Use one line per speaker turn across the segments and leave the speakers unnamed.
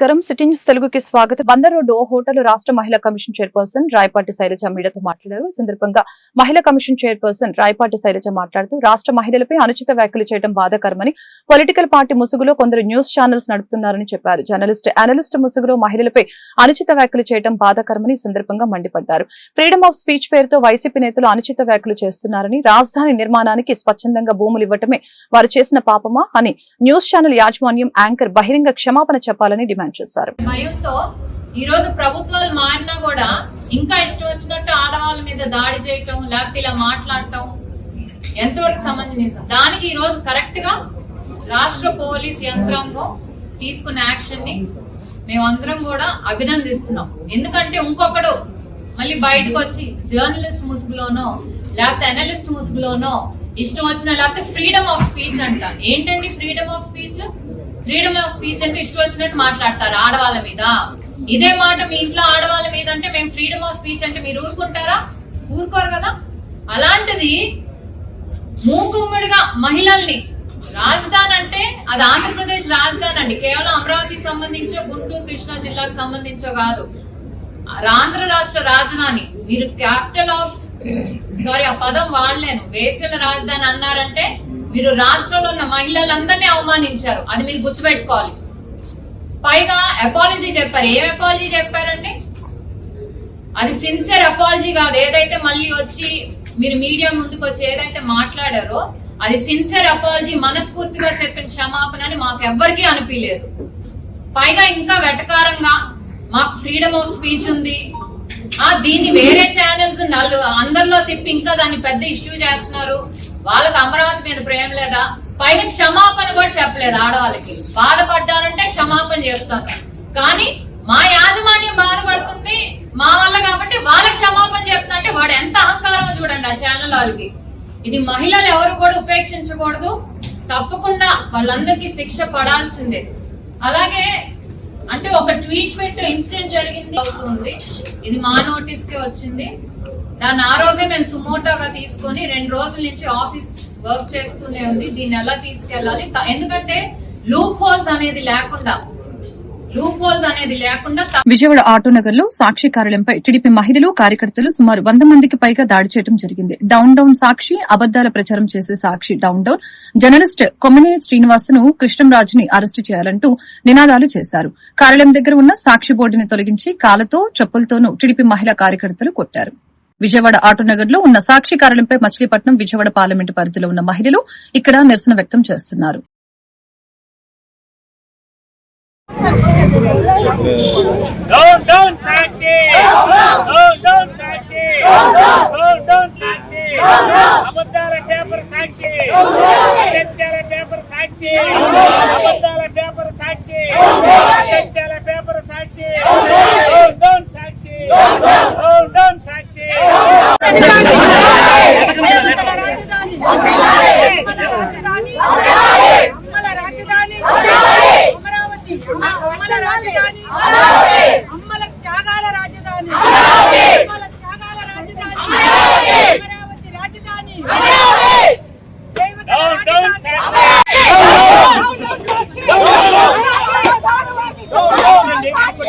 నమస్కారం. City news తెలుగుకి స్వాగతం. బందర్ రోడ్డు హోటల్ రాష్ట్ర మహిళా కమిషన్ చైర్పర్సన్ రాయపాటి శైలజ మీడియాతో మాట్లాడారు. సందర్భంగా మహిళా కమిషన్ చైర్పర్సన్ రాయపాటి శైలజ మాట్లాడుతూ రాష్ట్ర మహిళలపై అనుచిత వ్యాఖ్యలు చేయడం బాధాకరమని పొలిటికల్ పార్టీ ముసుగులో కొందరు న్యూస్ ఛానల్స్ నడుపుతున్నారని చెప్పారు. జర్నలిస్ట్ అనలిస్ట్ ముసుగులో మహిళలపై అనుచిత వ్యాఖ్యలు చేయడం బాధాకరమని సందర్భంగా మండిపడ్డారు. ఫ్రీడమ్ ఆఫ్ స్పీచ్ పేరుతో వైసీపీ నేతలు అనుచిత వ్యాఖ్యలు చేస్తున్నారని రాజధాని నిర్మాణానికి స్వచ్ఛందంగా భూములు ఇవ్వటమే వారు చేసిన పాపమా అని న్యూస్ ఛానల్ యాజమాన్యం యాంకర్ బహిరంగ క్షమాపణ చెప్పాలని డిమాండ్ చేశారు.
భయంతో ఈ రోజు ప్రభుత్వాలు మారినా కూడా ఇంకా ఇష్టం వచ్చినట్టు ఆడవాళ్ళ మీద దాడి చేయటం లేకపోతే ఇలా మాట్లాడటం ఎంతవరకు సమంజసం దానికి ఈ రోజు కరెక్ట్గా రాష్ట్ర పోలీస్ యంత్రాంగం తీసుకున్న యాక్షన్ని మేమందరం కూడా అభినందిస్తున్నాం. ఎందుకంటే ఇంకొకడు మళ్ళీ బయటకు వచ్చి జర్నలిస్ట్ ముసుగులోనో లేకపోతే అనలిస్ట్ ముసుగులోనో ఇష్టం వచ్చిన లేకపోతే ఫ్రీడమ్ ఆఫ్ స్పీచ్ అంట. ఏంటండి freedom of speech freedom of speech అంటే ఇష్టం వచ్చినట్టు మాట్లాడతారు ఆడవాళ్ళ మీద. ఇదే మాట మీ ఇంట్లో ఆడవాళ్ళ మీద అంటే మేము ఫ్రీడమ్ ఆఫ్ స్పీచ్ అంటే మీరు ఊరుకుంటారా? ఊరుకోరు కదా? అలాంటిది మూకుమ్మడిగా మహిళల్ని రాజధాని అంటే అది ఆంధ్రప్రదేశ్ రాజధాని అండి. కేవలం అమరావతికి సంబంధించో గుంటూరు కృష్ణా జిల్లాకు సంబంధించో కాదు. ఆంధ్ర రాష్ట్ర రాజధాని. మీరు క్యాపిటల్ ఆఫ్ సారీ ఆ పదం వాడలేను. వేసల రాజధాని అన్నారంటే మీరు రాష్ట్రంలో ఉన్న మహిళలందరినీ అవమానించారు. అది మీరు గుర్తుపెట్టుకోవాలి. పైగా అపాలజీ చెప్పారు. ఏం అపాలజీ చెప్పారండి? అది సిన్సియర్ అపాలజీ కాదు. ఏదైతే మళ్ళీ వచ్చి మీరు మీడియా ముందుకు వచ్చి ఏదైతే మాట్లాడారో అది సిన్సియర్ అపాలజీ మనస్ఫూర్తిగా చెప్పిన క్షమాపణ అని మాకు ఎవ్వరికీ అనిపించలేదు. పైగా ఇంకా వెటకారంగా మాకు ఫ్రీడమ్ ఆఫ్ స్పీచ్ ఉంది. ఆ దీన్ని వేరే ఛానల్స్ నల్లు అందరిలో తిప్పి ఇంకా దాన్ని పెద్ద ఇష్యూ చేస్తున్నారు. వాళ్ళకి అమరావతి మీద ప్రేమ లేదా? పైగా క్షమాపణ కూడా చెప్పలేదు ఆడవాళ్ళకి. బాధపడ్డారంటే క్షమాపణ చేస్తాను. కానీ మా యాజమాన్యం బాధపడుతుంది మా వల్ల కాబట్టి వాళ్ళకి క్షమాపణ చెప్తుంటే వాడు ఎంత అహంకారమో చూడండి ఆ ఛానల్ వాళ్ళకి. ఇది మహిళలు ఎవరు కూడా ఉపేక్షించకూడదు. తప్పకుండా వాళ్ళందరికీ శిక్ష పడాల్సిందే. అలాగే అంటే ఒక ట్వీట్ ఇన్సిడెంట్ జరిగింది. అవుతుంది. ఇది మా నోటీస్ కే వచ్చింది. దాన్ని ఆ రోజే నేను సుమోటోగా తీసుకొని రెండు రోజుల నుంచి ఆఫీస్ వర్క్ చేస్తూనే ఉంది. దీన్ని ఎలా తీసుకెళ్ళాలి? ఎందుకంటే లూప్ హోల్స్ అనేది లేకుండా లూప్ హోల్స్ అనేది
విజయవాడ ఆటోనగర్లో సాక్షి కార్యాలయంపై టీడీపీ మహిళలు కార్యకర్తలు సుమారు వంద మందికి పైగా దాడి చేయడం జరిగింది. డౌన్ డౌన్ సాక్షి అబద్దాల ప్రచారం చేసే Sakshi down down. Journalist Kommineni శ్రీనివాస్ను కృష్ణంరాజుని అరెస్టు చేయాలంటూ నినాదాలు చేశారు. కార్యాలయం దగ్గర ఉన్న సాక్షి బోర్డుని తొలగించి కాలతో చెప్పులతోనూ టీడీపీ మహిళా కార్యకర్తలు కొట్టారు. విజయవాడ ఆటోనగర్లో ఉన్న సాక్షి కార్యాలయంపై మచిలీపట్నం విజయవాడ పార్లమెంటు పరిధిలో ఉన్న మహిళలు ఇక్కడ నిరసన వ్యక్తం చేస్తున్నారు.
అబద్ధాల పేపర్ సాక్షి పేపర్ సాక్షి అబద్ధాల paper Sakshi paper Sakshi down Sakshi down Sakshi
అమ్మల రాజధాని అమరావతి అమ్మల రాజధాని అమ్మల త్యాగాల రాజధాని అమ్మల త్యాగాల రాజధాని అమరావతి రాజధాని దేవతల
డౌన్ డౌన్
రాజధాని.
సాక్షి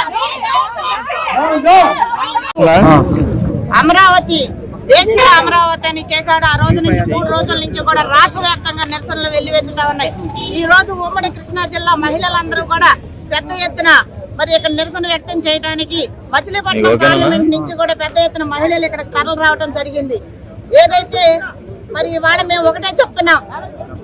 అమరావతి దేశీయ అమరావతి అని చేశాడు. ఆ రోజు నుంచి మూడు రోజుల నుంచి కూడా రాష్ట్ర వ్యాప్తంగా నిరసనలు వెల్లువెత్తుతా ఉన్నాయి. ఈ రోజు ఉమ్మడి కృష్ణా జిల్లా మహిళలందరూ కూడా పెద్ద ఎత్తున మరి ఇక్కడ నిరసన వ్యక్తం చేయడానికి మచిలీపట్నం పార్లమెంట్ నుంచి కూడా పెద్ద ఎత్తున మహిళలు ఇక్కడ తరలి రావడం జరిగింది. ఏదైతే మరి ఇవాళ మేము ఒకటే చెప్తున్నాం.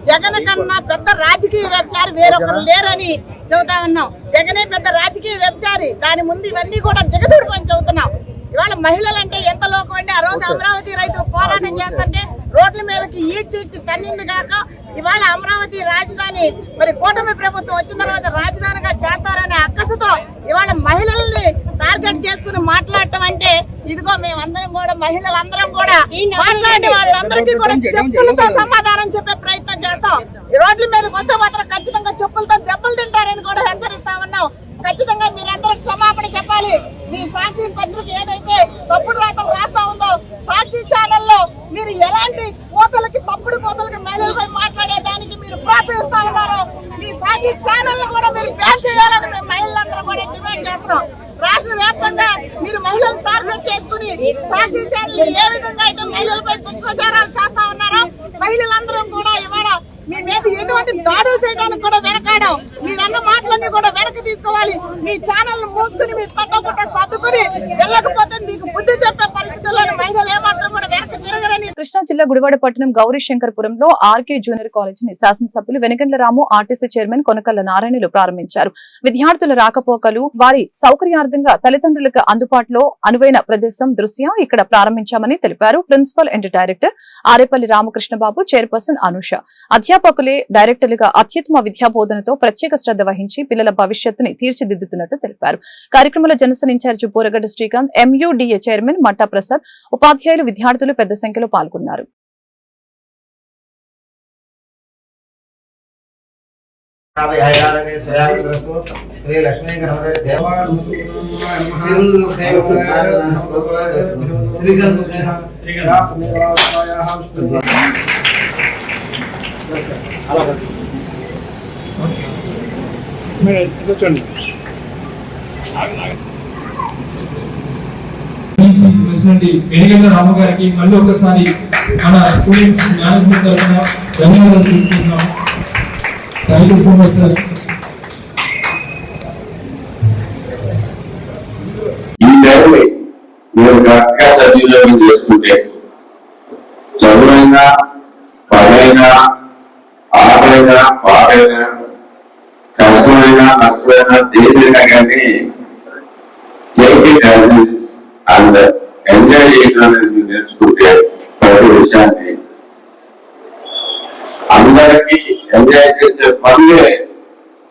జగన్ కన్నా పెద్ద రాజకీయ వ్యభిచారి వేరొకరు లేరని చెబుతా ఉన్నాం. జగనే పెద్ద రాజకీయ వ్యభిచారి. దాని ముందు ఇవన్నీ కూడా దిగదూడిపోయి చెబుతున్నాం. ఇవాళ మహిళలంటే ఎంత లోకం అంటే ఆ రోజు అమరావతి రైతులు పోరాటం చేస్తుంటే రోడ్ల మీదకి ఈడ్చిడ్చి తన్నింది కాక ఇవాళ అమరావతి రాజధాని మరి కూటమి ప్రభుత్వం వచ్చిన తర్వాత రాజధానిగా చేస్తారనే అక్కసుతో ఇవాళ మహిళల్ని టార్గెట్ చేసుకుని మాట్లాడటం అంటే ఇదిగో మేమందరం కూడా మహిళలందరం కూడా మాట్లాడే వాళ్ళందరికీ కూడా చెప్పులతో సమాధానం చెప్పే ప్రయత్నం చేస్తాం. ఈ రోడ్ల మీదకి వస్తే మాత్రం ఖచ్చితంగా చెప్పులతో దెబ్బలు తింటారని కూడా హెచ్చరిస్తా ఉన్నాం ఖచ్చితంగా మీరందరూ క్షమాపణ చెప్పాలి మీ సాక్షి పత్రిక ఏదైతే తప్పుడు రాతలు రాస్తా ఉందో సాక్షి ఛానల్లో మీరు ఎలాంటి కోతలకి తప్పుడు కోతలకి మహిళలపై మాట్లాడే దానికి మీరు ప్రోత్సహిస్తా ఉన్నారో మీ సాక్షి ఛానల్ కూడా మీరు బ్యాన్ చేయాలని మేము మహిళలందరూ కూడా డిమాండ్ చేస్తున్నాం రాష్ట్ర వ్యాప్తంగా మీరు మహిళలు టార్గెట్ చేసుకుని సాక్షి ఛానల్ ఏ విధంగా అయితే మహిళలపై దుష్ప్రచారాలు చేస్తా ఉన్నారో మహిళలందరం కూడా ఇవాళ మీ మీద ఎటువంటి దాడులు చేయడానికి కూడా వెనకాడం మీరన్న మాటలన్నీ కూడా వెనక్కి తీసుకోవాలి మీ ఛానల్ మూసుకుని మీరు తట్టపుట్ట సర్దుకుని వెళ్ళకపోతే మీకు బుద్ధి చెప్పే పరిస్థితుల్లో మహిళలు ఏమాత్రం కూడా వెనక్కి తిరగరని
కృష్ణా జిల్లా గుడివాడ పట్టణం గౌరీశంకర్పురంలో ఆర్కే జూనియర్ కాలేజీని శాసనసభ్యులు వెనకండ్ల రాము ఆర్టీసీ చైర్మన్ కొనకల్ల నారాయణులు ప్రారంభించారు. విద్యార్థుల రాకపోకలు వారి సౌకర్యార్థంగా తల్లిదండ్రులకు అందుబాటులో అనువైన ప్రదేశం దృశ్య ఇక్కడ ప్రారంభించామని తెలిపారు. Principal and director Arepalli Ramakrishnababu chairperson Anusha. అధ్యాపకులే డైరెక్టర్లుగా అత్యుత్తమ విద్యా బోధనతో ప్రత్యేక శ్రద్ధ వహించి పిల్లల భవిష్యత్తుని తీర్చిదిద్దుతున్నట్టు తెలిపారు. కార్యక్రమంలో Janasena incharge Buragadda Srikanth MUDA chairman Matta Prasad ఉపాధ్యాయులు విద్యార్థులు పెద్ద సంఖ్యలో పాల్గొన్నారు.
కూర్చోండి
ప్రెసిడెంట్ వెనిగండ్ల రాము గారికి మళ్ళీ ఒకసారి మన స్టూడెంట్స్ మేనేజ్మెంట్ తరఫున ధన్యవాదాలు తెలుపుతున్నాం thank you so much sir
ఈ టైంని మీరు కరెక్ట్గా సద్వినియోగం చేసుకుంటే చదువైనా పదైనా ఆటైనా పాటైనా కష్టమైనా నష్టమైనా దేనికైనా కానీ టేక్ ఇట్ అండ్ ఎంజాయ్ చేయడం అనేది మీరు నేర్చుకుంటే ప్రతి విషయాన్ని అందరికీ ఎంజాయ్ చేసే పనులే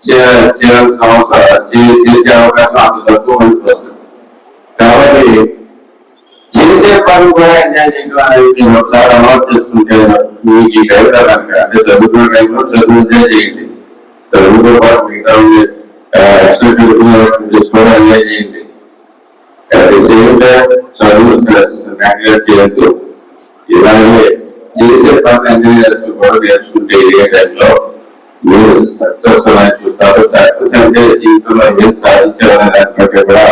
చే- చేయాల్సిన అవసరం చే- చేసే అవకాశం అంత తక్కువ మందికి వస్తుంది కాబట్టి చేసే పని కూడా ఎంజాయ్ చేయడం అనేది మీరు ఒకసారి అలవాటు చేసుకుంటే మీకు ఈ టైం కనుక అంటే చదువుకునే టైంలో చదువు ఎంజాయ్ చేయండి చదువుతో పాటు మిగతా ఎక్స్ట్రా కరికులర్ యాక్టివిటీస్ కూడా ఎంజాయ్ చేయండి అట్ ది సేమ్ టైం చదువు నెగ్లెక్ట్ చేయొద్దు ఇలాగే చేసే పని ఎంజాయ్ చేస్తూ కూడా నేర్చుకుంటే ఏ టైంలో మీరు సక్సెస్ అనేది చూస్తారు. సక్సెస్ అంటే జీవితంలో ఏం సాధించాలనే దానికంటే కూడా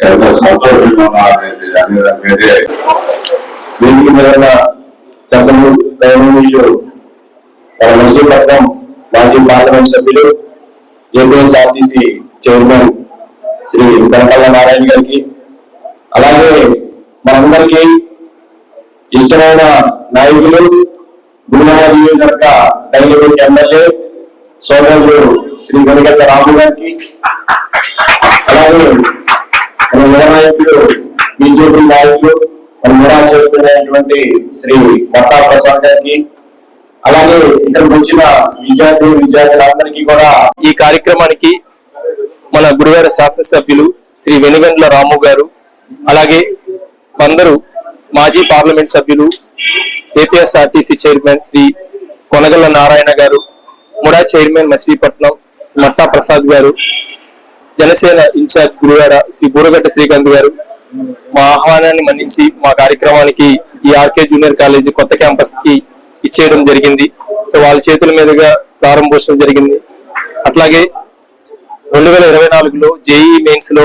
ఎంతో సంతోషంగా అనేది అనే దాని మీదే
దీనికి మీద పెద్దలు గౌరవనీయులు మన మసూపట్నం మాజీ పార్లమెంట్ సభ్యులు ఏపీఎస్ఆర్టీసీ చైర్మన్ శ్రీ గణపల్ల నారాయణ గారికి అలాగే మనందరికీ ఇష్టమైన నాయకులు గురునాథ నియోజకవర్గ డైలీ ఎమ్మెల్యే సోదరులు శ్రీ వెనుగంట రాము గారికి అలాగే మన నాయకులు బీజేపీ నాయకులు మన మురా శ్రీ మట్టా ప్రసాద్ గారికి అలాగే ఇక్కడికి వచ్చిన విద్యార్థి విద్యార్థులందరికీ కూడా
ఈ కార్యక్రమానికి మన గురువారి శాసనసభ్యులు శ్రీ వెనుగండ్ల రాము గారు అలాగే అందరూ మాజీ పార్లమెంట్ సభ్యులు APSRTC chairman Shri Konakalla Narayana garu MUDA chairman Machilipatnam Matta Prasad garu Janasena incharge గురువార Shri Booragadda Srikanth garu. మా ఆహ్వానాన్ని మన్నించి మా కార్యక్రమానికి ఈ ఆర్కే జూనియర్ కాలేజీ కొత్త క్యాంపస్కి ఇచ్చేయడం జరిగింది. సో వాళ్ళ చేతుల మీదుగా ప్రారంభోత్సవం జరిగింది. అట్లాగే రెండు వేల ఇరవై నాలుగులో జేఈ మెయిన్స్లో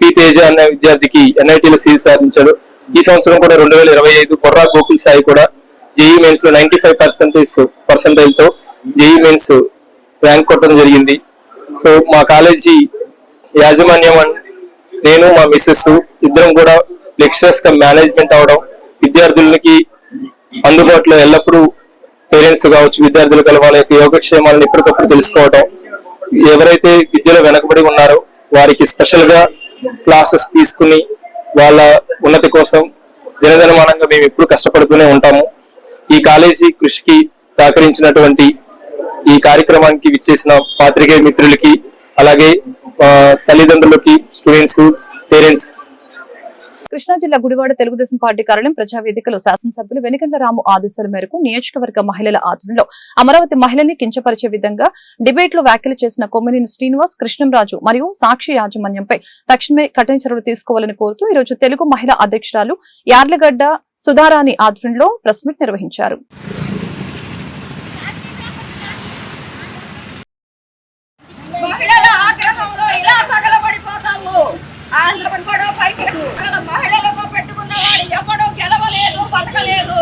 పి తేజ అనే విద్యార్థికి ఎన్ఐటీలో సీట్ సాధించాడు ఈ సంవత్సరం కూడా రెండు వేల ఇరవై ఐదు కొర్రా గోకుల్ సాయి కూడా జేఈ మెయిన్స్లో నైన్టీ ఫైవ్ పర్సెంటేజ్ పర్సెంటేజ్తో జేఈ మెయిన్స్ ర్యాంక్ కొట్టడం జరిగింది. సో మా కాలేజీ యాజమాన్యం నేను మా మిస్సెస్ ఇద్దరం కూడా లెక్చరర్స్గా మేనేజ్మెంట్ అవడం విద్యార్థులకి అందుబాటులో ఎల్లప్పుడూ పేరెంట్స్ కావచ్చు విద్యార్థులు కల వాళ్ళ యొక్క యోగక్షేమాలను ఎప్పటికప్పుడు తెలుసుకోవడం ఎవరైతే విద్యలో వెనకబడి ఉన్నారో వారికి స్పెషల్గా క్లాసెస్ తీసుకుని వాళ్ళ ఉన్నతి కోసం దినదినమానంగా మేము ఎప్పుడు కష్టపడుతూనే ఉంటాము. ఈ కాలేజీ కృషికి సహకరించినటువంటి ఈ కార్యక్రమానికి విచ్చేసిన పాత్రికేయ మిత్రులకి అలాగే తల్లిదండ్రులకి స్టూడెంట్స్ పేరెంట్స్
కృష్ణా జిల్లా గుడివాడ తెలుగుదేశం పార్టీ కార్యాలయం ప్రజావేదికలో శాసనసభ్యులు వెనుకండ రాము ఆదేశాల మేరకు నియోజకవర్గ మహిళల ఆధ్వర్యంలో అమరావతి మహిళని కించపరిచే విధంగా డిబేట్లో వ్యాఖ్యలు చేసిన కొమ్మినేని శ్రీనివాస్ కృష్ణంరాజు మరియు సాక్షి యాజమాన్యంపై తక్షణమే కఠిన చర్యలు తీసుకోవాలని కోరుతూ ఈ రోజు తెలుగు మహిళా అధ్యక్షురాలు యార్లగడ్డ సుధారాణి ఆధ్వర్యంలో ప్రెస్ మీట్ నిర్వహించారు.
ఎవడో గెలవలేదు బతకలేదు.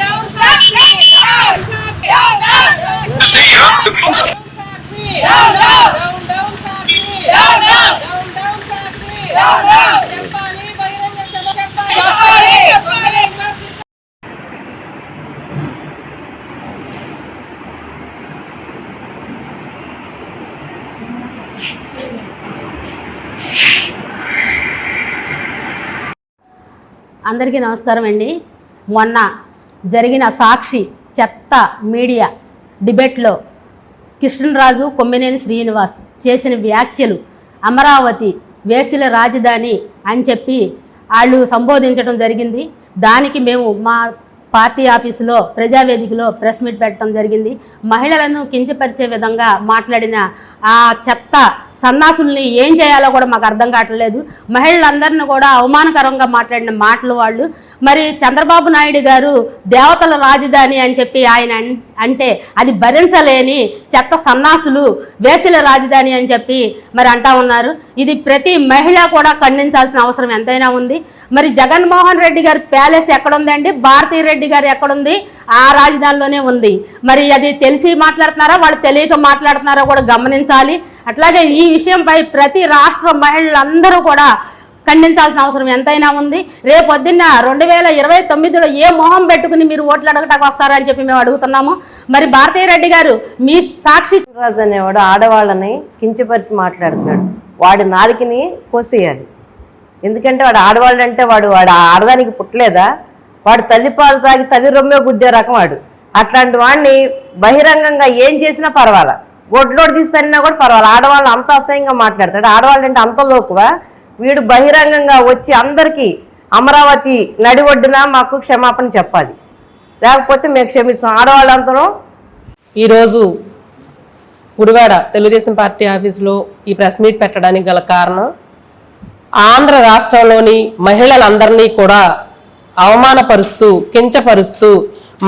Down సాక్షి! Down! Down, down! సాక్షి! Down, down! Down, down! చెప్పాలి, బహిరంగ సభ చెప్పాలి. చెప్పాలి.
అందరికీ నమస్కారం అండి. మొన్న జరిగిన సాక్షి చెత్త మీడియా డిబేట్లో కృష్ణరాజు కొమ్మినేని శ్రీనివాస్ చేసిన వ్యాఖ్యలు అమరావతి వేసిల రాజధాని అని చెప్పి వాళ్ళు సంబోధించడం జరిగింది. దానికి మేము మా పార్టీ ఆఫీసులో ప్రజావేదికలో ప్రెస్ మీట్ పెట్టడం జరిగింది. మహిళలను కించపరిచే విధంగా మాట్లాడిన ఆ చెత్త సన్నాసుల్ని ఏం చేయాలో కూడా మాకు అర్థం కావట్లేదు. మహిళలందరిని కూడా అవమానకరంగా మాట్లాడిన మాటలు వాళ్ళు. మరి చంద్రబాబు నాయుడు గారు దేవతల రాజధాని అని చెప్పి ఆయన అంటే అది భరించలేని చెత్త సన్నాసులు వేసిల రాజధాని అని చెప్పి మరి అంటా ఉన్నారు. ఇది ప్రతి మహిళ కూడా ఖండించాల్సిన అవసరం ఎంతైనా ఉంది. మరి జగన్మోహన్ రెడ్డి గారి ప్యాలెస్ ఎక్కడుందండి భారతీ రెడ్డి గారు ఎక్కడుంది? ఆ రాజధానిలోనే ఉంది. మరి అది తెలిసి మాట్లాడుతున్నారా? వాళ్ళు తెలియక మాట్లాడుతున్నారో కూడా గమనించాలి. అట్లాగే ఈ విషయంపై ప్రతి రాష్ట్ర మహిళలందరూ కూడా ఖండించాల్సిన అవసరం ఎంతైనా ఉంది. రేపు పొద్దున్న రెండు వేల ఇరవై తొమ్మిదిలో ఏ మొహం పెట్టుకుని మీరు ఓట్లు అడగటానికి వస్తారని చెప్పి మేము అడుగుతున్నాము. మరి భారతీయ రెడ్డి గారు మీ సాక్షి
రాజు అనేవాడు ఆడవాళ్ళని కించపరిచి మాట్లాడుతున్నాడు. వాడి నాలుకని కోసేయాలి. ఎందుకంటే వాడు ఆడవాళ్ళు అంటే వాడు వాడు ఆడదానికి పుట్టలేదా? వాడు తల్లిపాలు తాగి తల్లి రొమ్మే గుద్దే రకం వాడు. అట్లాంటి వాడిని బహిరంగంగా ఏం చేసినా పర్వాలా? గొడ్లోడు తీస్తానన్నా కూడా పర్వాలేదు. ఆడవాళ్ళు అంత అసహ్యంగా మాట్లాడతాడు. ఆడవాళ్ళు అంటే అంత లోకువా? వీడు బహిరంగంగా వచ్చి అందరికీ అమరావతి నడి ఒడ్డున మాకు క్షమాపణ చెప్పాలి. లేకపోతే మేము క్షమించాం. ఆడవాళ్ళందరూ
ఈరోజు గుడివాడ తెలుగుదేశం పార్టీ ఆఫీసులో ఈ ప్రెస్ మీట్ పెట్టడానికి గల కారణం ఆంధ్ర రాష్ట్రంలోని మహిళలందరినీ కూడా అవమానపరుస్తూ కించపరుస్తూ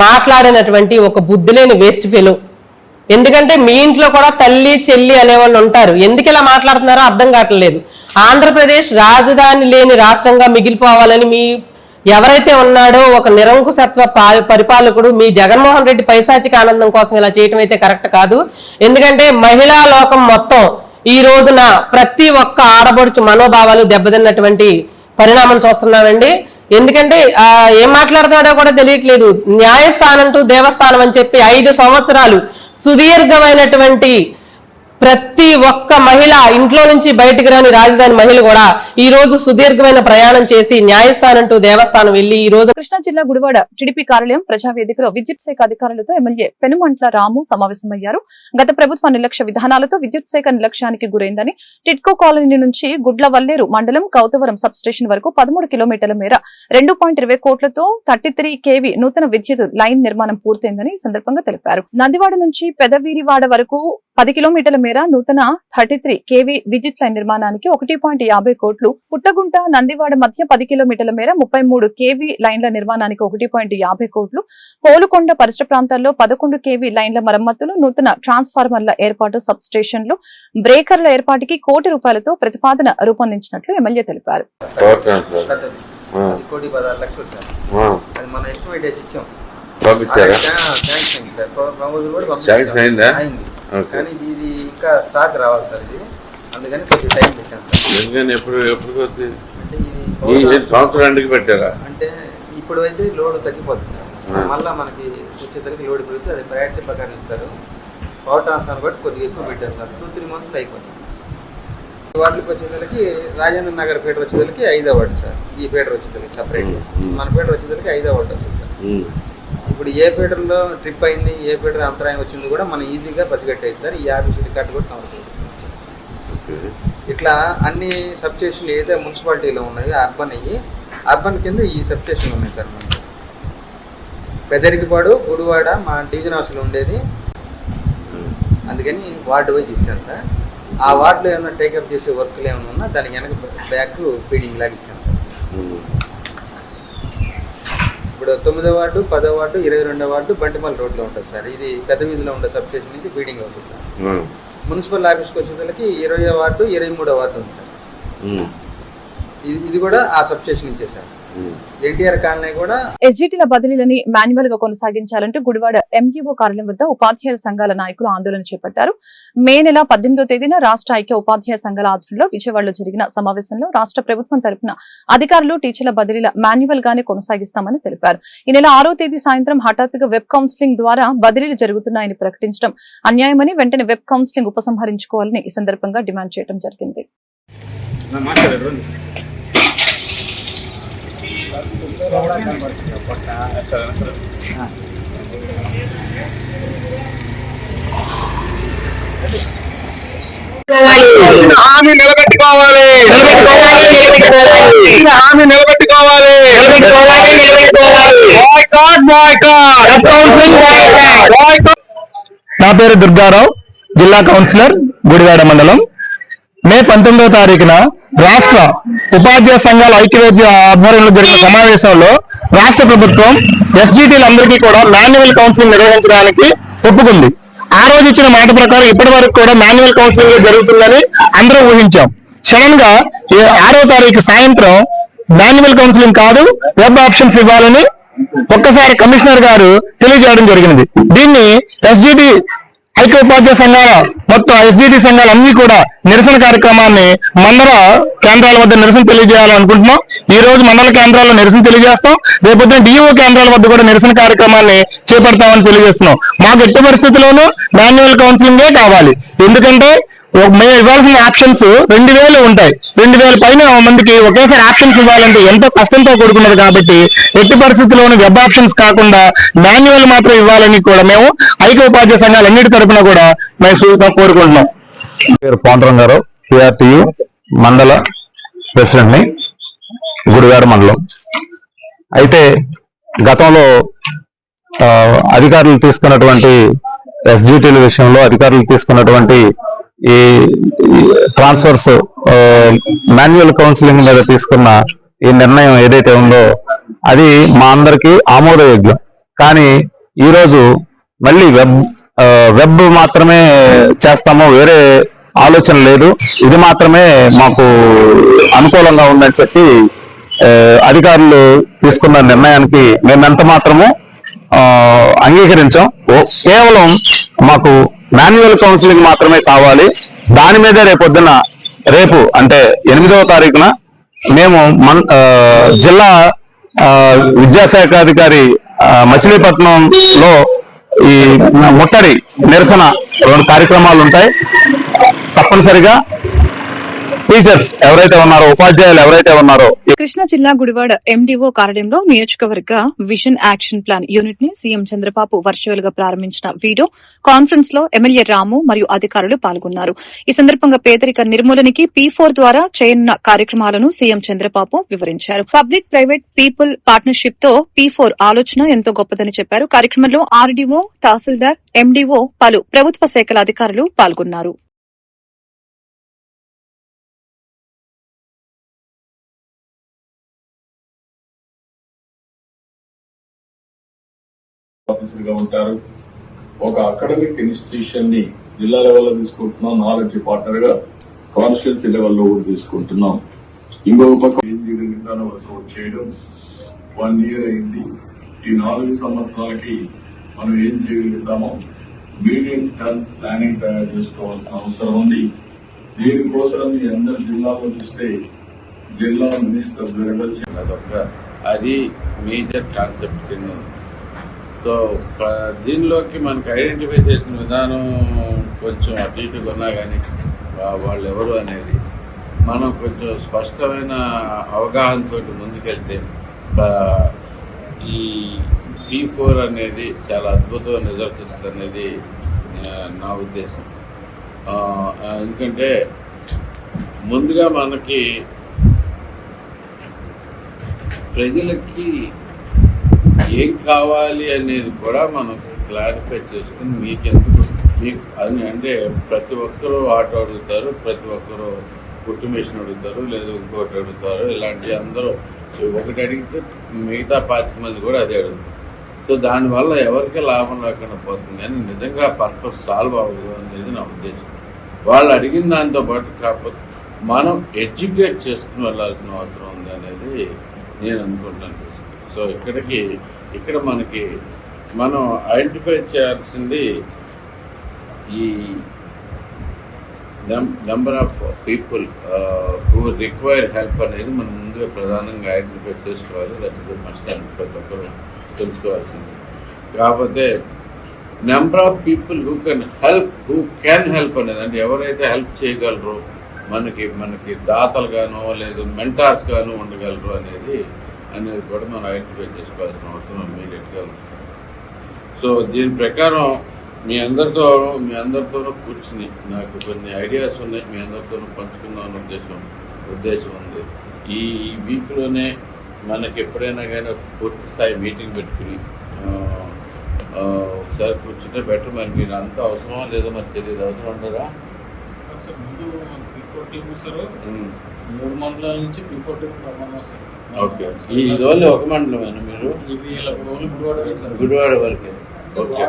మాట్లాడినటువంటి ఒక బుద్ధిలేని వేస్ట్ ఫెలో ఎందుకంటే మీ ఇంట్లో కూడా తల్లి చెల్లి అనేవాళ్ళు ఉంటారు. ఎందుకు ఇలా మాట్లాడుతున్నారో అర్థం కావట్లేదు. ఆంధ్రప్రదేశ్ రాజధాని లేని రాష్ట్రంగా మిగిలిపోవాలని మీ ఎవరైతే ఉన్నాడో ఒక నిరంకుశత్వ పరిపాలకుడు మీ జగన్మోహన్ రెడ్డి పైశాచిక ఆనందం కోసం ఇలా చేయటం అయితే కరెక్ట్ కాదు. ఎందుకంటే మహిళా లోకం మొత్తం ఈ రోజున ప్రతి ఒక్క ఆడబడుచు మనోభావాలు దెబ్బతిన్నటువంటి పరిణామం చూస్తున్నామండి. ఎందుకంటే ఆ, ఏం మాట్లాడుతున్నాడో కూడా తెలియట్లేదు. న్యాయస్థానం టు దేవస్థానం అని చెప్పి ఐదు సంవత్సరాలు సుదీర్ఘమైనటువంటి ప్రతి ఒక్క మహిళ ఇంట్లో నుంచి బయటకు రాని రాజధాని మహిళ కూడా ఈ రోజు సుదీర్ఘమైన ప్రయాణం చేసి న్యాయస్థానం టు దేవస్థానం వెళ్ళి ఈ రోజు
కృష్ణా జిల్లా గుడివాడ టిడిపి కార్యాలయం ప్రజావేదికలో విద్యుత్ శాఖ అధికారులతో ఎమ్మెల్యే పెనుమంట్ల రాము సమావేశమయ్యారు. గత ప్రభుత్వ నిర్లక్ష్య విధానాలతో విద్యుత్ శాఖ నిర్లక్ష్యానికి గురైందని టిట్కో కాలనీ నుంచి గుడ్లవల్లేరు మండలం కౌతవరం సబ్ స్టేషన్ వరకు పదమూడు కిలోమీటర్ల మేర రెండు పాయింట్ ఇరవై కోట్లతో థర్టీ త్రీ కేవీ నూతన విద్యుత్ లైన్ నిర్మాణం పూర్తయిందని ఈ సందర్భంగా తెలిపారు. నందివాడ నుంచి పెదవీరివాడ వరకు పది కిలోమీటర్ల మేర నూతన థర్టీ త్రీ కేవీ విద్యుత్ లైన్ నిర్మాణానికి ఒకటి పాయింట్ యాభై కోట్లు. పుట్టగుంట నందివాడ మధ్య పది కిలోమీటర్ల మేర ముప్పై మూడు కేవీ లైన్ల నిర్మాణానికి ఒకటి పాయింట్ యాభై కోట్లు. పోలుకొండ పరిసర ప్రాంతాల్లో పదకొండు కేవీ లైన్ల మరమ్మతులు నూతన ట్రాన్స్ఫార్మర్ల ఏర్పాటు సబ్ స్టేషన్లు బ్రేకర్ల ఏర్పాటుకి కోటి రూపాయలతో ప్రతిపాదన రూపొందించినట్లు ఎమ్మెల్యే తెలిపారు.
శాంక్షన్ అయింది కానీ ఇది ఇంకా స్టాక్ రావాలి సార్ ఇది. అందుకని కొద్దిగా టైం పెట్టాం సార్.
ఎందుకని ఎప్పుడు ఎప్పుడు
అంటే ఇది
సంవత్సరానికి పెట్టారా?
అంటే ఇప్పుడు అయితే లోడ్ తగ్గిపోతుంది సార్. మళ్ళీ మనకి వచ్చేసరికి లోడ్ పెరిగితే అది ప్రయారిటీ ప్రకారం ఇస్తారు. పవర్ ట్రాన్స్ఫర్ బట్టి కొద్దిగా ఎక్కువ పెట్టారు సార్. టూ త్రీ మంత్స్లో అయిపోతుంది. వార్డులకు వచ్చేసరికి రాజేంద్ర నగర్ పేట వచ్చేసరికి ఐదో వార్డు సార్. ఈ పేట వచ్చేసరికి సపరేట్ మన పేట వచ్చేసరికి ఐదో వార్డు వస్తుంది సార్. ఇప్పుడు ఏ ఫీడర్లో ట్రిప్ అయింది ఏ ఫీడర్ అంతరాయం వచ్చింది కూడా మనం ఈజీగా పసిగట్టేది సార్. ఈ ఆఫీస్ రికార్డు కూడా కవర్ ఇట్లా అన్ని సబ్స్టేషన్లు ఏదైతే మున్సిపాలిటీలో ఉన్నాయో అర్బన్ అయ్యి అర్బన్ కింద ఈ సబ్స్టేషన్ ఉన్నాయి సార్ మనకి. పెదరికిపాడు గుడివాడ మా డివిజన్ హౌస్లో ఉండేది. అందుకని వార్డు వైజ్ ఇచ్చాను సార్. ఆ వార్డులో ఏమైనా టేకప్ చేసే వర్క్లు ఏమైనా ఉన్నా దానికి వెనక బ్యాక్ ఫీడింగ్ లాగా ఇచ్చాను సార్. ఇప్పుడు తొమ్మిదో వార్డు పదో వార్డు ఇరవై రెండో వార్డు బంటిమల్ రోడ్లో ఉంటుంది సార్. ఇది పెద్ద వీధిలో ఉండే సబ్స్టేషన్ నుంచి ఫీడింగ్ అవుతుంది సార్. మున్సిపల్ ఆఫీస్కి వచ్చేసరికి ఇరవై వార్డు ఇరవై మూడో వార్డు ఉంది సార్. ఇది ఇది కూడా ఆ సబ్స్టేషన్ నుంచే సార్. ఎన్టీఆర్ కాలనీ కూడా
ఎస్జిటిల బదిలీలని మాన్యువల్గా కొనసాగించాలంటూ గుడివాడ ఎంఈఓ కార్యాలయం వద్ద ఉపాధ్యాయుల సంఘాల నాయకులు ఆందోళన చేపట్టారు. మే నెల పద్దెనిమిదో తేదీన రాష్ట్ర ఐక్య ఉపాధ్యాయ సంఘాల ఆధ్వర్యంలో విజయవాడలో జరిగిన సమావేశంలో రాష్ట్ర ప్రభుత్వం తరపున అధికారులు టీచర్ల బదిలీల మాన్యువల్ గానే కొనసాగిస్తామని తెలిపారు. ఈ నెల ఆరో తేదీ సాయంత్రం హఠాత్తుగా వెబ్ కౌన్సిలింగ్ ద్వారా బదిలీలు జరుగుతున్నాయని ప్రకటించడం అన్యాయమని వెంటనే వెబ్ కౌన్సిలింగ్ ఉపసంహరించుకోవాలని ఈ సందర్భంగా డిమాండ్ చేయడం జరిగింది.
హామీ నిలబెట్టుకోవాలి. హామీ నిలబెట్టుకోవాలి.
నా పేరు దుర్గారావు జిల్లా కౌన్సిలర్ గుడివాడ మండలం. మే పంతొమ్మిదవ తారీఖున రాష్ట్ర ఉపాధ్యాయ సంఘాల ఐక్యవేద్య ఆధ్వర్యంలో జరిగిన సమావేశంలో రాష్ట్ర ప్రభుత్వం ఎస్జిటీలందరికీ కూడా మాన్యువల్ కౌన్సిలింగ్ నిర్వహించడానికి ఒప్పుకుంది. ఆ రోజు ఇచ్చిన మాట ప్రకారం ఇప్పటి వరకు కూడా మాన్యువల్ కౌన్సిలింగ్ జరుగుతుందని అందరూ ఊహించాం. సడన్గా ఆరో తారీఖు సాయంత్రం మాన్యువల్ కౌన్సిలింగ్ కాదు వెబ్ ఆప్షన్స్ ఇవ్వాలని ఒక్కసారి కమిషనర్ గారు తెలియజేయడం జరిగింది దీన్ని ఎస్జిటి ఐక్య ఉపాధ్యాయ సంఘాల మొత్తం ఎస్జిటి సంఘాలు అన్ని కూడా నిరసన కార్యక్రమాన్ని మందర కేంద్రాల వద్ద నిరసన తెలియజేయాలనుకుంటున్నాం. ఈ రోజు మండల కేంద్రాల్లో నిరసన తెలియజేస్తాం. రేపొద్దున డిఓ కేంద్రాల వద్ద కూడా నిరసన కార్యక్రమాన్ని చేపడతామని తెలియజేస్తున్నాం. మాకు ఎట్టి పరిస్థితుల్లోనూ మాన్యువల్ కౌన్సిలింగే కావాలి. ఎందుకంటే మేము ఇవ్వాల్సిన ఆప్షన్స్ రెండు వేలు ఉంటాయి. రెండు వేల పైన మందికి ఒకేసారి ఆప్షన్స్ ఇవ్వాలంటే ఎంతో కష్టంతో కూడుకున్నది కాబట్టి ఎట్టి పరిస్థితుల్లోనూ వెబ్ ఆప్షన్స్ కాకుండా మాన్యువల్ మాత్రం ఇవ్వాలని కూడా మేము ఐక్య ఉపాధ్యాయ సంఘాలన్నిటి తరఫున కూడా మేము కోరుకుంటున్నాం.
పేరు గారు పిఆర్టీయు మండల ప్రెసిడెంట్ని గుడివాడ మండలం. అయితే గతంలో అధికారులు తీసుకున్నటువంటి ఎస్జిటీల విషయంలో అధికారులు తీసుకున్నటువంటి ఈ ట్రాన్స్ఫర్స్ మాన్యువల్ కౌన్సిలింగ్ మీద తీసుకున్న ఈ నిర్ణయం ఏదైతే ఉందో అది మా అందరికీ ఆమోదయోగ్యం. కానీ ఈరోజు మళ్ళీ వెబ్ వెబ్ మాత్రమే చేస్తాము వేరే ఆలోచన లేదు. ఇది మాత్రమే మాకు అనుకూలంగా ఉందని చెప్పి అధికారులు తీసుకున్న నిర్ణయానికి మేము ఎంత మాత్రము అంగీకరించాం. ఓ- కేవలం మాకు మాన్యువల్ కౌన్సిలింగ్ మాత్రమే కావాలి. దాని మీదే రేపొద్దున రేపు అంటే ఎనిమిదవ తారీఖున మేము మన్ ఆ, జిల్లా ఆ, విద్యాశాఖ అధికారి మచిలీపట్నంలో ఈ ముట్టడి నిరసన రెండు కార్యక్రమాలు ఉంటాయి. తప్పనిసరిగా టీచర్స్ ఎవరైతే ఉన్నారో ఉపాధ్యాయులు ఎవరైతే ఉన్నారో
కృష్ణా జిల్లా గుడివాడ ఎండిఓ కార్యాలయంలో నియోజకవర్గ విజన్ యాక్షన్ ప్లాన్ యూనిట్ని సీఎం చంద్రబాబు వర్చువల్గా ప్రారంభించిన వీడియో కాన్ఫరెన్స్లో ఎమ్మెల్యే రాము మరియు అధికారులు పాల్గొన్నారు. ఈ సందర్భంగా పేదరిక నిర్మూలనకి పీ ఫోర్ ద్వారా చేయనున్న కార్యక్రమాలను సీఎం చంద్రబాబు వివరించారు. పబ్లిక్ ప్రైవేట్ పీపుల్ పార్ట్నర్షిప్తో పీ ఫోర్ ఆలోచన ఎంతో గొప్పదని చెప్పారు. కార్యక్రమంలో ఆర్డీఓ తహసీల్దార్ ఎండీఓ పలు ప్రభుత్వ శాఖల అధికారులు పాల్గొన్నారు.
ఆఫీసర్గా ఉంటారు. ఒక అకాడమిక్ ఇన్స్టిట్యూషన్ని జిల్లా లెవెల్లో తీసుకుంటున్నాం. నాలెడ్జ్ పార్ట్నర్గా కాన్స్టిట్యున్సీ లెవెల్లో కూడా తీసుకుంటున్నాం. ఇంకొక పక్క ఇంజనీరింగ్ వర్కౌట్ చేయడం. వన్ ఇయర్ అయింది. ఈ నాలుగు సంవత్సరాలకి మనం ఏం చేయగలుగుతామో మీడియం టర్మ్ ప్లానింగ్ తయారు చేసుకోవాల్సిన అవసరం ఉంది. దీనికోసం మీ అందరు జిల్లాలో చూస్తే జిల్లా మినిస్టర్ జరగచ్చు
అది మేజర్ కాన్సెప్ట్ కింద సో దీనిలోకి మనకి ఐడెంటిఫై చేసిన విధానం కొంచెం అటు ఇటు కొన్నా కానీ వాళ్ళు ఎవరు అనేది మనం కొంచెం స్పష్టమైన అవగాహనతో ముందుకెళ్తే ఈ పీ ఫోర్ అనేది చాలా అద్భుతమైన రిజల్ట్ ఇస్తుంది అనేది నా ఉద్దేశం. ఎందుకంటే ముందుగా మనకి ప్రజలకి ఏం కావాలి అనేది కూడా మనం క్లారిఫై చేసుకుని మీకెందుకు మీకు అని అంటే ప్రతి ఒక్కరూ ఆటో అడుగుతారు ప్రతి ఒక్కరూ కుట్టు మిషన్ అడుగుతారు లేదా ఇంకోటి అడుగుతారు ఇలాంటి అందరూ ఒకటి అడిగితే మిగతా పాతిక మంది కూడా అదే అడుగుతారు. సో దానివల్ల ఎవరికి లాభం లేకుండా పోతుంది కానీ నిజంగా పర్పస్ సాల్వ్ అవ్వదు అనేది నా ఉద్దేశం. వాళ్ళు అడిగిన దాంతో పాటు కాకపోతే మనం ఎడ్యుకేట్ చేసుకుని వెళ్ళాల్సిన అవసరం ఉంది అనేది నేను అనుకుంటాను సో ఇక్కడికి ఇక్కడ మనకి మనం ఐడెంటిఫై చేయాల్సింది ఈ number of people who require help అనేది మనం ముందుగా ప్రధానంగా ఐడెంటిఫై చేసుకోవాలి. లేకపోతే మస్ట్ ప్రతి ఒక్కరు తెలుసుకోవాల్సింది. కాకపోతే number of people who can help who can help అనేది అంటే ఎవరైతే హెల్ప్ చేయగలరో మనకి మనకి దాతలు గాను లేదు మెంటార్స్ గాను ఉండగలరు అనేది అనేది కూడా మనం ఐడెంటిఫై చేసుకోవాల్సిన అవసరం ఇమీడియట్గా ఉంది సో దీని ప్రకారం మీ అందరితో మీ అందరితోనూ కూర్చుని నాకు కొన్ని ఐడియాస్ ఉన్నాయి మీ అందరితోనూ పంచుకుందాం అనే ఉద్దేశం ఉద్దేశం ఉంది. ఈ వీక్లోనే మనకి ఎప్పుడైనా కానీ పూర్తి స్థాయి మీటింగ్ పెట్టుకుని ఒకసారి కూర్చుంటే బెటర్ మరి మీరు అంత అవసరమా లేదో మరి తెలియదు. అవసరం ఉండరా
సార్ ముందు బిఫోర్ టీమ్ సార్. మూడు మండలాల నుంచి బిఫోర్ టీమ్ రమ్మన్నాం సార్.
ఓకే. ఈ ఓన్లీ ఒక మండలమేనా మీరు?
ఇవి సార్
గుడివాడ వరకే. ఓకే.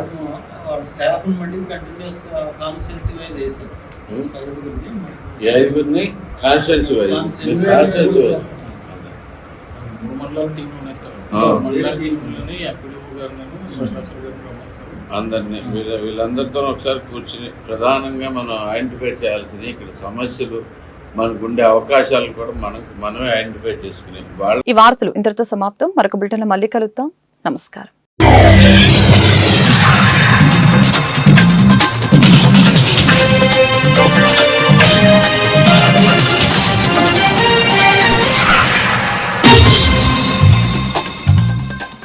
వాళ్ళ స్టాఫ్ మళ్ళీ కంటిన్యూస్ కాన్స్టిట్యున్సీ వైజ్ చేస్తారు
ఉమ్.
సార్ ఐదుగురిని
ఈ ఐదుగురిని కాన్స్టిట్యున్సీ వైజ్ కాన్స్టిట్యున్సీ వైజ్
మూడు మండలాల టీం ఉన్నాయి సార్. మండలాల టీంలోని ఇన్స్ట్రక్టర్
అందరినీ వీళ్ళ వీళ్ళందరితో ఒకసారి కూర్చుని ప్రధానంగా మనం ఐడెంటిఫై చేయాల్సింది ఇక్కడ సమస్యలు మనకు ఉండే అవకాశాలు కూడా మనం మనమే ఐడెంటిఫై చేసుకునే వాళ్ళు.
ఈ వార్తలు ఇంతటితో సమాప్తం. మరొక బిల్టన్ మళ్ళీ కలుద్దాం. నమస్కారం. Thank you.